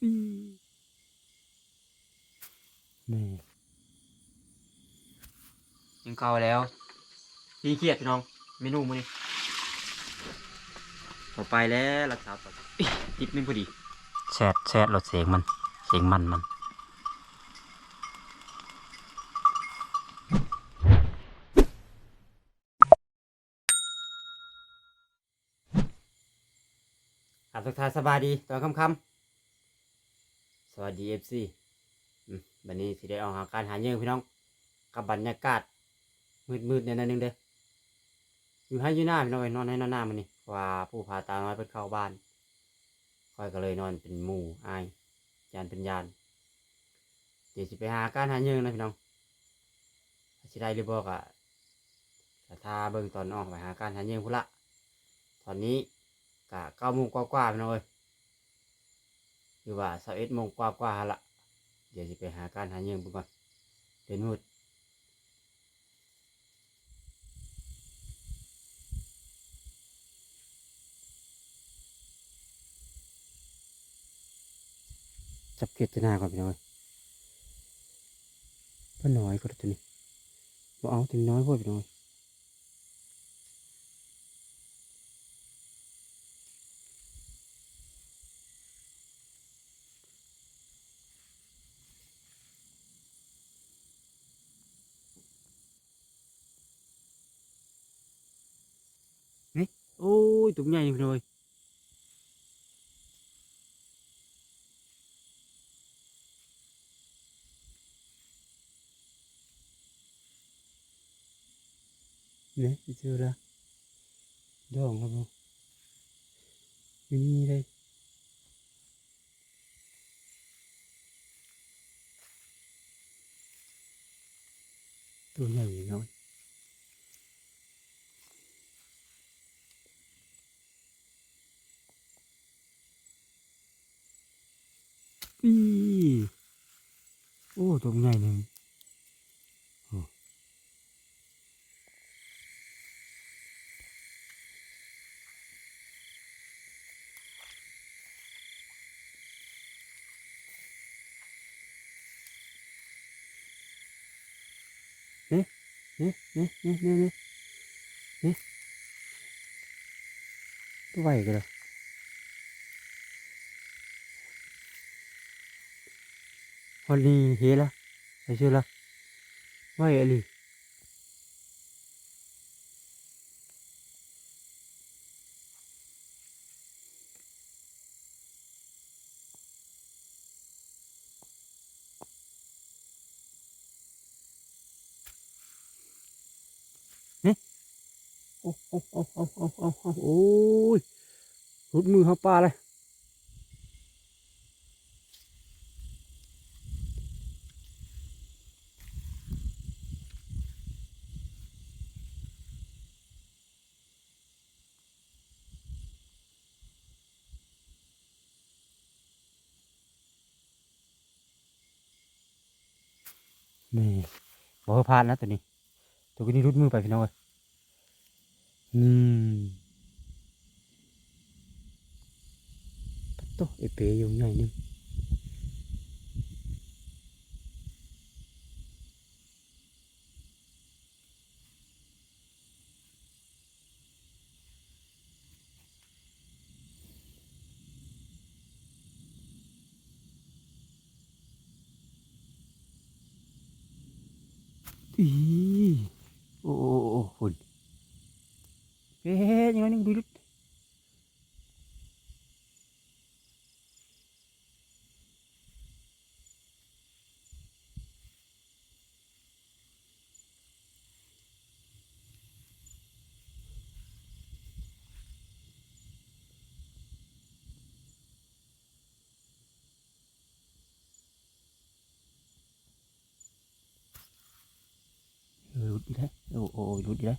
ปีแม่กินข้าวแล้วพี่เครียดพี่น้องเมนูมื้อนี้ต่อไปแล้วรักษาต่ออิ๊ะติดไม่พอดีแชดแชดรถเสียงมัน เสียงมันมันครับทุกท่านสบายดีตอนค่ำๆส วัสดีเอฟซีวันนี้สิได้ออกหาการหาเยื่อพี่น้อง กับบรรยากาศ มืดๆเนี่ยนิดนึงเด้ออยู่ให้อยู่หน้าพี่น้องไปนอนให้นอนหน้ามันนี่ว่าผู้พาตาน้อยเพิ่นเข้าบ้านค่อยก็เลยนอนเป็นหมู่อายยานเป็นยาน เดี๋ยวสิไปหาการหาเยื่อนะพี่น้องสิได้หรือบอกอะแต่ถ้าเบิ่งตอนออกไปหาการหาเยื่อพุ่นละ ตอนนี้กะเก้าโมงกว่าๆพี่น้องเอ้ย หรือว่าสิบเอ็ดโมงกว่าๆหั่นละเดี๋ยวสิไปหาการหาเยื่อพุ่นก่อนเดินมืดจับเกล็ดจะหน้าก่อนพี่น้อยพ่อน้อยก็ตัวนี้บ่เอาถึงน้อยพวกพี่น้อยนี่โอ้ยตุ่มใหญ่พี่น้อย ôi tụi nhầy rồi. Đấy chưa ra? Đường không mini đây. Tôi nhảy rồi ปีโอ้ตัวใหญ่หนึ่งนี่ยเนี่ยเนี่ยเนี่ยเนี่ยเนี่ยเนี่ยตัวใหญ่กันเลย วันลีเฮละไปเชื่อละไม่อะไรโอ้ยหลุดมือเขาปลาเลย นี่บอกว่าพลาดนะตัวนี้ ตัวนี้รุดมือไปพี่น้องเลยอืมตัวไอเปยอยู่ใหญ่นึง อีกแล้วโอ้โอ้หลุดอีกแล้ว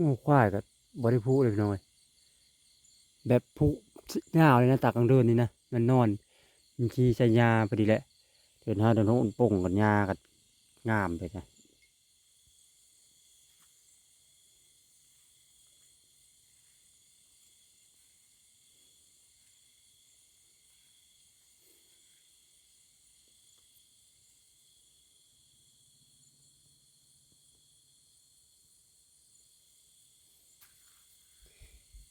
อ้ควายกับบริพูเลยพี่น้อยแบบผูหน้าเลยนะตากกลางเดินนี่นะมันนอนมันขี้ใช้ยาพอดีแหละเดินห้าเดินท้องอุ่นป่งกับยากับงามไปนะ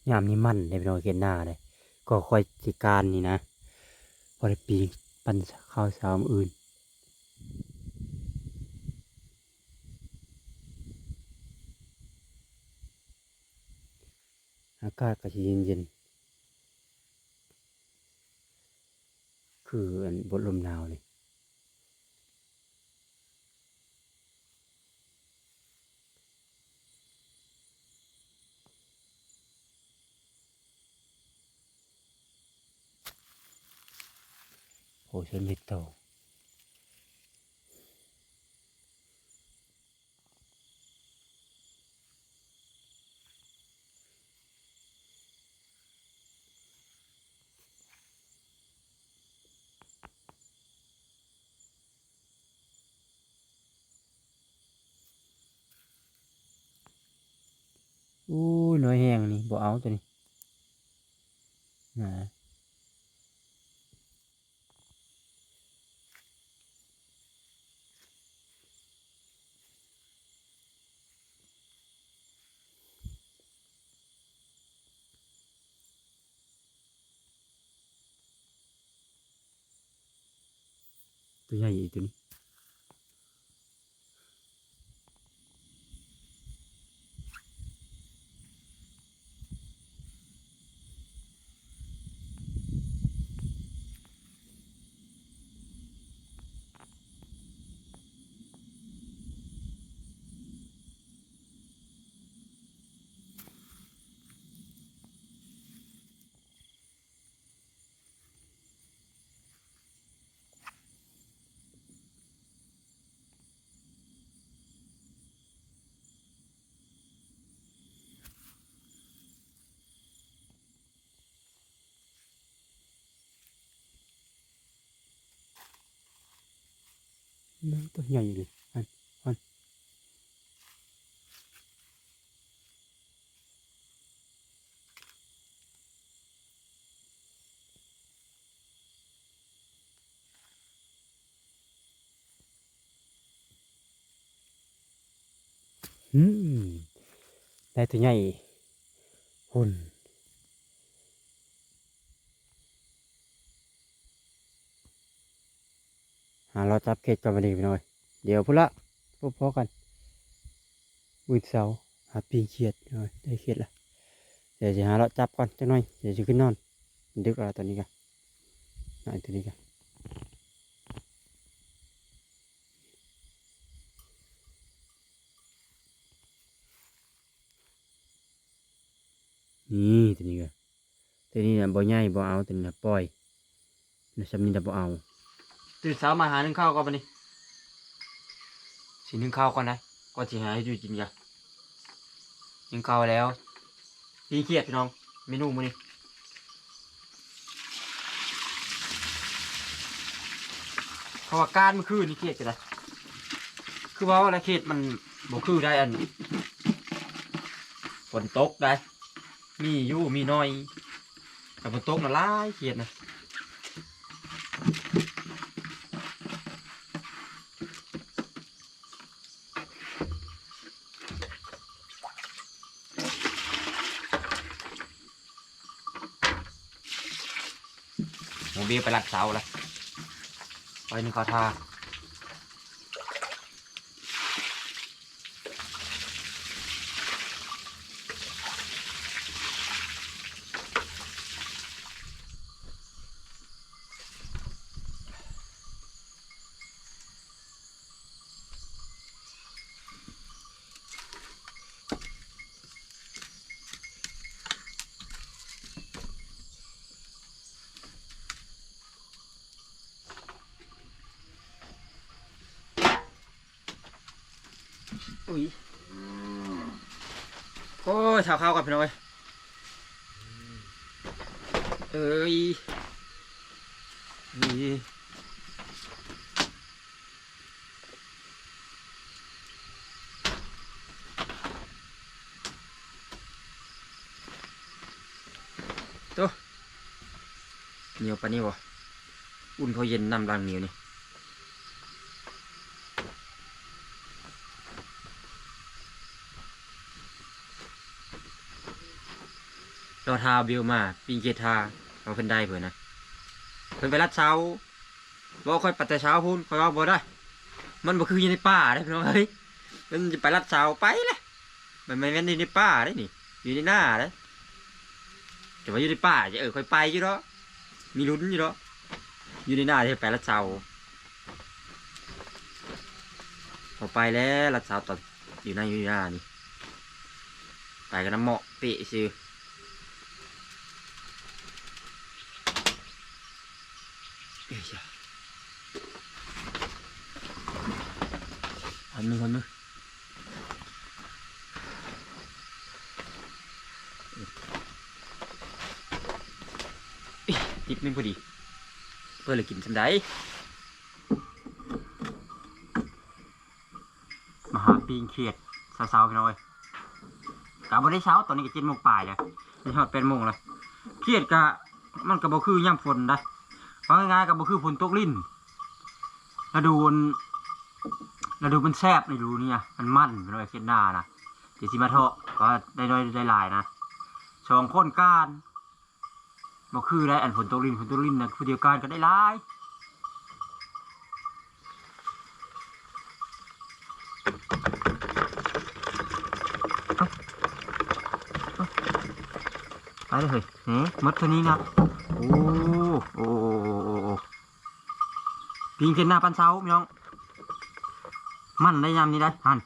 ยามนี้มั่นเลยพี่น้อยเห็นหน้าเลยก็ค่อยสิการนี่นะพอได้ปีปันข้าวสามอื่นอากาศก็สิเย็นๆคืออันบทลมหนาวเลย โอ้ชนมิตโตอู้หน่อยแห้งนี่บ่เอาตัวนี้นะ ตัวใหญ่อีกตัวนี้ นั่นตัวใหญ่เลยอันอันอืมได้ตัวใหญ่หุ่นหา เราจับเกตกันมาดีไปหน่อย เดี๋ยวพุ่นละพบพอกันมือเสาร์หาปีเขียดหน่อยได้เขียดละเดี๋ยวจะหาเราจับก่อนจังหน่อยเดี๋ยวจะขึ้นนอนดึกอะไรตัวนี้กันนอนตัวนี้กันนี่ตัวนี้กันตัวนี้นะบ่ใหญ่บ่เอาตัวนี้นะปล่อยนะสำนี้นะบ่เอา ตื่นเช้ามาหานึ่งข้าวก่อนปะนี่สินึ่งข้าวก่อนนะก่อนสิหาให้ดูกินกันนึ่งข้าวแล้วปีเขียดพี่น้องเมนูมื้อนี้เพราะว่าการมันคือนี่เขียดกันเลยคือว่าอะไรเขียดมันบ่คือได้อันฝนตกได้ มีอยู่มีน้อยแต่ฝนตกน่ะหลายเขียดนะ หมูเบียไปรักเสาละไปหนึ่งข้าทา ยฝอ้ยถาข้าวก่อนพี่น้อยเอ้ยนี่ตัวเหนียวปานนี้บ่อุ่นพอเย็นน้ำลังเหนียวนี่ รอทาบิวมาปิงเกตาเอาเพิ่นได้เพิ่นนะเพิ่นไปรัดเช้าบ่ค่อยปัดแต่เช้าพุ่นค่อยว่าบ่ได้ มันบ่คืออยู่ในป่าเด้พี่น้องเฮ้ยมันจะไปรัดเช้าไปเลยมันไม่แม่นอยู่ในป่าเด้นี่ อยู่ในหน้าเด้แต่ว่าอยู่ในป่าจะเออค่อยไปอยู่เนาะมีลุ้นอยู่เนาะอยู่ในหน้าที่ไปรัดเช้าพอไปแล้วรัดเช้าตอนอยู่ในอยู่หน้านี่ไปกันน้ำเหมาะเปะซื่อยอย่า หันมือหันมือติดมือพอดี เพื่อเลยกินสันไดมาหาปีงเขียดเช้าๆพี่น้อยกะบ่ได้เช้าตอนนี้ก็เจ็ดโมงปลายแล้วนี่ฮอดเป็นโมงแล้วเขียดกะมันก็บ่คือย่ำฝนได้ฟังง่ายๆก็บ่คือฝนตกลิ้นฤดู มันฤดูมันแซ่บในรูเนี่ย มันมันเป็นอะไรเช่นหน้านะเดี๋ยวสิมาเถอะก็ได้น้อยได้หลายนะสองคนก้านบ่คือได้อันฝนตกลินฝนตกลินนะผู้เดียวกันก็ได้หลายเอ้าเอ้าไปเลยเฮ้ยเฮ้หมดเท่านี้นะโอ้โอ้โอ้โอ้โอ้โอ้ปิงเข็นหน้าปันเสาพี่น้อง มันได้ยามนี้ได้หัน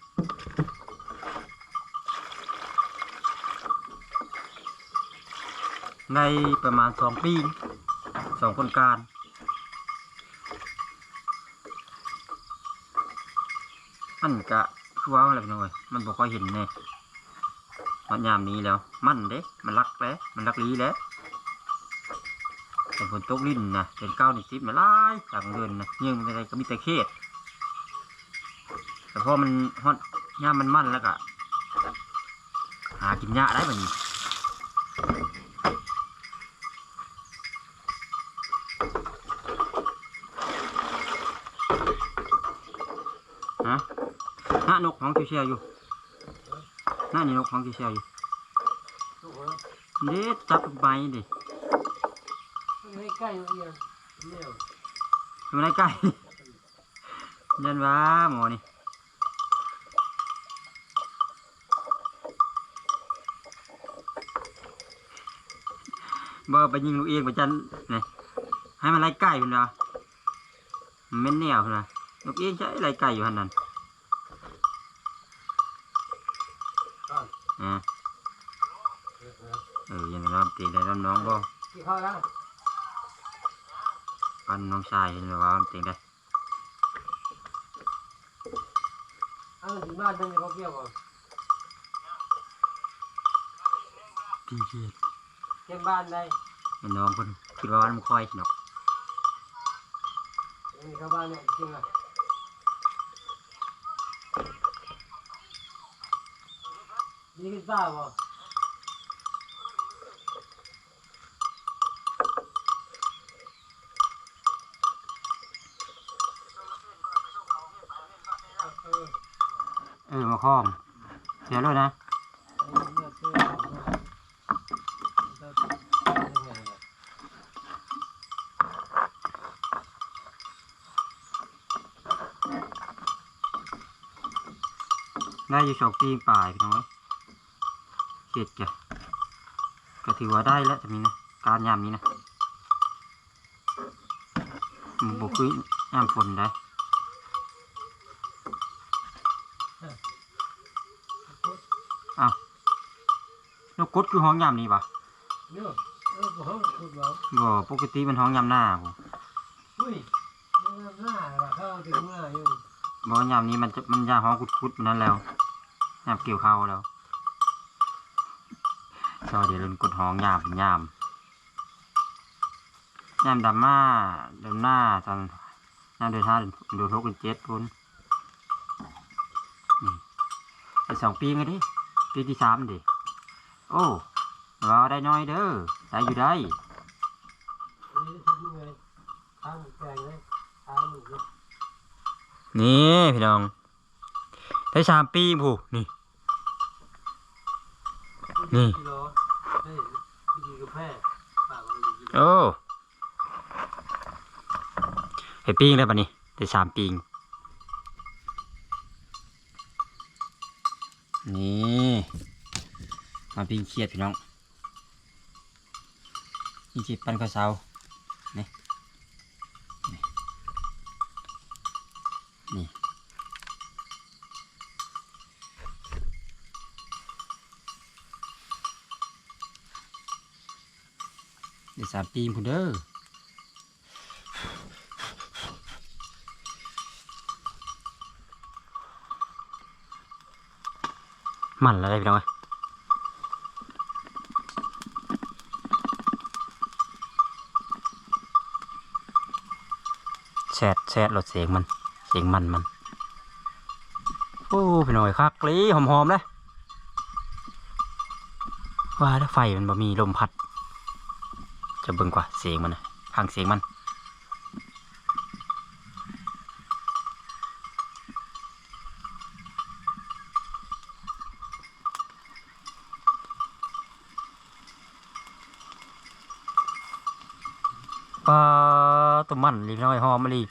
ในประมาณสองปีสองคนการมันกะคือว่าอะไรพี่น้องเอ้ยมันบอกค่อยเห็นเนี่ยมันยามนี้แล้ว มันเด้ มันรักแล้ว มันรักลีแล้วเป็นฝนตกลิ้นนะเป็นเก้าในสิบมาหลายต่างเดือนนะเงี้ยมันอะไรก็มีแต่เข ตแต่พอมันฮอดย่ามมันมั่นแล้วก็หากินยากได้แบบนี้ฮะหน้านกของเชียวๆอยู่หน้านี่นกของเชียวๆอยู่เด็ดจับใบดิไม่ใกล้โรงเรียนเนี่ยอยู่ในใกล้ยันว่าหมอนี่ บ่ไปยิงลูกเองไปจันนี่ให้มันไล่ไก่พุ่นนะมันแม่นแนวพุ่นนะลูกเองใช้ไล่ไก่อยู่หันนั่นอ่าเออยังรำตีได้รำน้องบ่กี่ข้าวแล้วปันน้องชายเห็นว่ารำตีได้เอาถึงบ้านทำไมเขาเกี่ยวก่อนพี่เกียดเก็บบ้านได้เป็ นน้องเพิ่นคิดว่ามันคอยเนาะยังมีเข้าบ้านเนี่ยจริงอะนี่คือบ้าบ่เออมาคล้องเสียเลยนะ เนี่ยคือยังไงอะ ได้อยู่สองปีป่ายพี่น้อยเข็ดแกก็ถือว่าได้แล้วจะมีนะการยามนี้นะมันบกคือยามฝนได้อ้าวนกกดคือห้องยามนี้ปะเนี่ยเออผมขุดบ่บ่ปกติมันห้องยามหน้าบ่อุ้ยหน้าละเข้าถึงหน้าอยู่บ่ยามนี้มันจะมันยามห้องกุดๆมันนั่นแล้ว ยามเกี่ยวเข้าแล้วซอเดี๋ยวลุนกดห้องยามยามยามดำมาดำหน้าตอนยามเดือนห้าเดือนหกเดือนเจ็ดพุ่นนี่ไอสองปีไงดิปีที่สามดิโอ้รอได้น้อยเด้อได้อยู่ได้นี่พี่น้อง ได้สามปีผู้นี่ นี่กิโลเฮ้ยวิธีกาแฟปากมันดีกิโลโอ้เห็ดปิ้งได้ปะนี่ได้สามปิ้งนี่มาปิ้งเครียดพี่น้องนี่จิปันข้าวเสานี่นี่ สามปิ้งพุ่นเด้อมันอะไรพี่น้องเอ้ยแชดแชดรถเสียงมันเสียงมันมันโอ้พี่น้อยคักลีหอมๆเลยว่าแล้วไฟมันบ่มีลมพัด จะเบิ่งกว่าเสียงมันนะพังเสียงมันปลาตัวมันลีน้อยหอมมาลี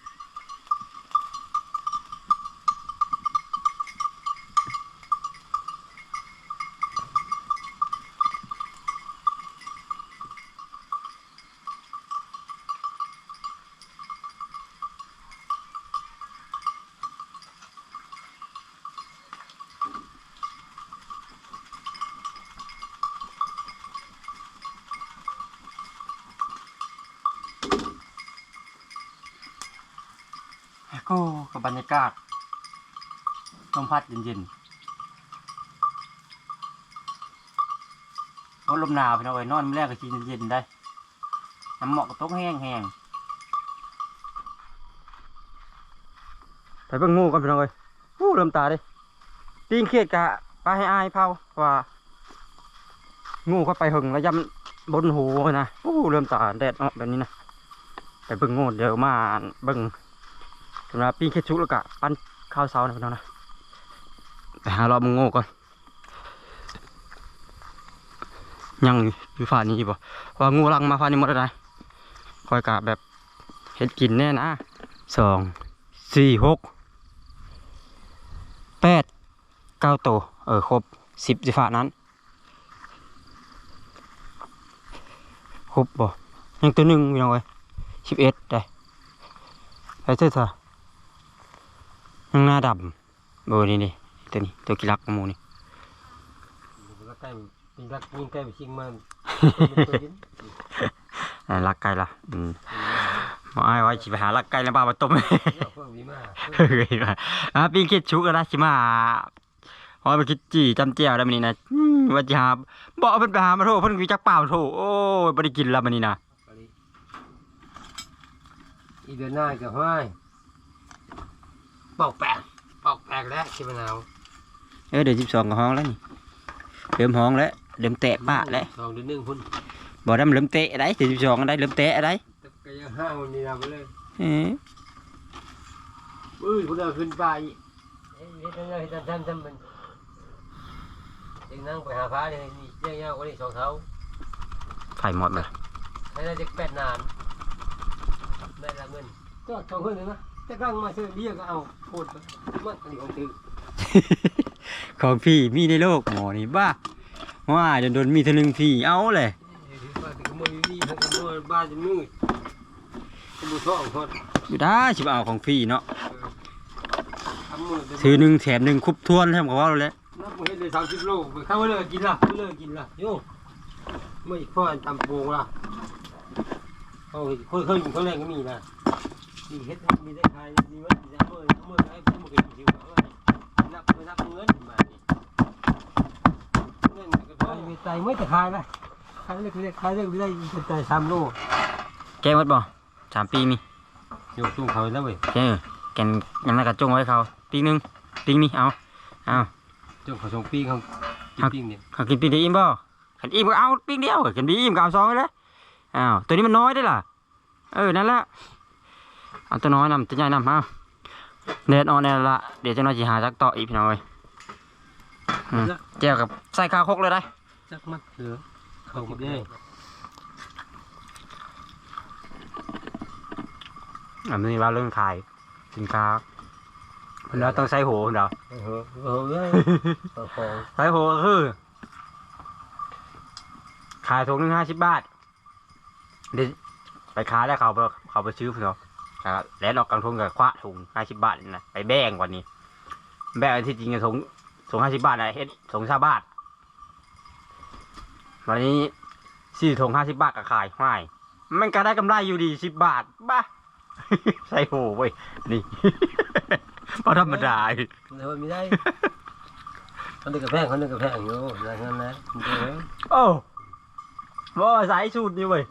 ก็กั บรรยากาศลมพัดเย็นๆโอ้ลมหนาวพี่น้องเอ้ยนอนมื้อแรกก็กินเย็นๆได้น้ำหมอกก็ตกแห้งๆไปเบิ่งงูกันพี่น้องเอ้ยอู้เริ่มตาดิตีนเครียดกะไปให้อายเผาว่างูเข้าไปหึงแล้วยำบนหูนะอู้เริ่มตาแดดออกแบบนี้นะไปเบิ่งงูเดี๋ยวมาเบิ่ง สำหรับปีนเคชุกแล้วกะปั้นข้าวเช้านะพี่น้องนะไปหารอบมึงโง่ก่อนยังอยู่ฝ่านี้บ่ว่างูรังมาฝ่านี้หมดแล้วนะคอยกะแบบเห็ดกินแน่นะสองสี่หกแปดเก้าตัวเออครบสิบสิฝ่านั้นครบบ่ยังตัวหนึ่งพี่น้องเอ้ยสิบเอ็ดได้ไปเถอะ เถอะยังหน้าดำเบอร์นี่นี่ตัวนี้ตัวกิลักของหมูนี่มันก็ใกล้ปีรักยิ่งใกล้ไปชิงมันอ่าลักไก่ละอืมหมอไอ้ายไว้สิไปหาลักไก่แล้วบ้ามาต้มเพิ่มดีมากเฮ้ยมาอะปีนคิดชุกกันนะสิมาพอไปคิดจีจำเจียวได้มันนี่นะอืมว่าจะหาบอกเพิ่นไปหามาโทษเพิ่นวิจักเปล่าโทษโอ้ยบ่ได้กินแล้วมันนี่นะอีเดือนหน้าจะห้อย ปอกแปกปอกแปกแล้วชิมะนาวเออเดี๋ยวสิบสองก็ห้องแล้วนี่เริ่มห้องแล้วเริ่มแตะปะแล้วสองเดือนหนึ่งพุ่นบ่ได้มันเริ่มเตะได้เดี๋ยวสิบสองก็ได้เริ่มเตะได้แต่ก็ยังห้างวันนี้นะไปเลยเอ้ยอุ้ยพุ่นเอาขึ้นไปเฮ้ยเฮ็ดยังไงทำทำทำมันยังนั่งไปหาพระเนี่ยนี่เยังยาวกว่านี้สองเท้าไฟหมดเลยให้ได้จะแปดนานได้ละเงินก็สองเงินเลยนะ จะกลางมาซื้อเรียกก็เอาโคตรมันอันนี้ของถือของพี่มีในโลกหมอนี่บ้าว่าโดนโดนมีเทอนึงพี่เอาเลยถือว่าถึงขโมยนี่ทั้งขโมยบ้านจะมืดขโมยท่องคนอยู่ได้ชิบเอาของพี่เนาะทำมือซื้อหนึ่งแถมหนึ่งครบถ้วนแทบกับว่าเราแล้วนับมือให้เลยสามสิบโลไปเข้าไปเลยกินละไปเลยกินละโย่ไม่พ่อตำโปงละเขาคนเคยอยู่ข้างแรกก็มีนะ มีเฮ็ดมีได้ขายมีวัดมีได้เมื่อเมื่อไอ้พวกมันก็อยู่เอาไว้นับไปนับเงินมานี่เงินก็พอมีใจไม่แต่ขายนะขายเล็กเล็กขายเล็กไม่ได้เป็นใจสามโลแกงหมดบ่สามปีนี่โยกตุ้งเขาแล้วเว้ยแกแกงยังน่ากระจงไว้เขาปีหนึงปีนี่เอาเอาจงเขาชงปิ้งเขากินปิ้งเนี่ยเขากินปีเดียวอิ่มบ่ขันอิ่มก็เอาปีเดียวขันบีอิ่มก็เอาสองไปเลยอ้าวตัวนี้มันน้อยได้ล่ะเออนั่นแหละ เอาตัวน้อยนำตัวใหญ่นำเอาเน็ตออนแนวละเดี๋ยวจะน้อยจีหาจักต่ออีกพี่น้อยอืมแก้วกับใส่ข้าวคกเลยได้จักมัดเหลือเขาหมดเลยอันนี้ว่าเรื่องขายสินค้าเราต้องใส่หัวเดี๋ยวเออเออเออเออของใส่หัวก็คือ ขายถุงหนึ่งห้าสิบบาทเดี๋ยวไปขายแล้วเขาไปเขาไปซื้อเพื่อน ครับ แล้วเรากลางทุนกับคว้าถุงห้าสิบบาทนี่นะไปแบ่งกว่านี้ แบ่งที่จริงถุงถุงห้าสิบบาทนะเฮ็ดถุงชาวบาทวันนี้สี่ถุงห้าสิบบาทก็ขายห้ายมันก็ได้กำไรอยู่ดีสิบบาทบ้าใส่โหเว้ยนี่พอธรรมดาอีกเดี๋ยวไม่ได้คนหนึงกับแพงคนหนึงกับแพงอยู่อย่างนั้นนะเดี๋ยวโอ้ว่าสายสูตรนี่เว้ย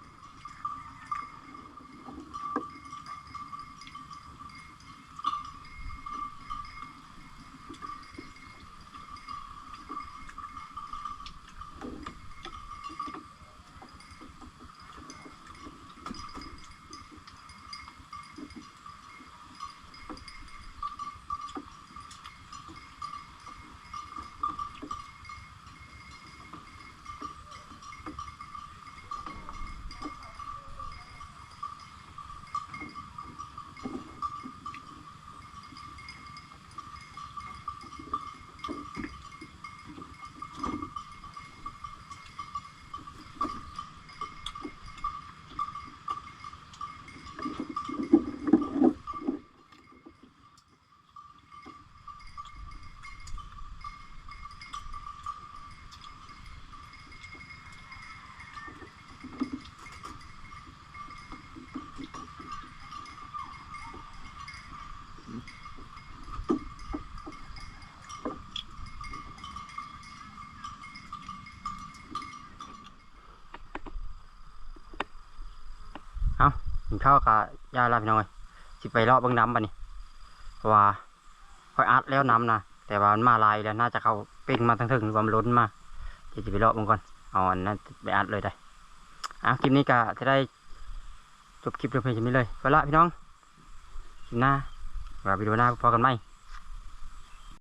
กินข้ากับยาลาพี่น้อยสิไปรอบเบื้องน้ำปะนี่เพราะว่าคอยอัดแล้วน้ำนะแต่ว่ามันมาลายแล้วน่าจะเขาเป่งมาทั้งถึงหรือว่ามล้นมาจะจะไปรอบมันก่อนเอาอันนั้นไปอัดเลยได้อะคลิปนี้ก็จะได้จบคลิปเพียงเท่านี้เลยไปละพี่น้องคลิปหน้าเราไปดูหน้าพอกันไหม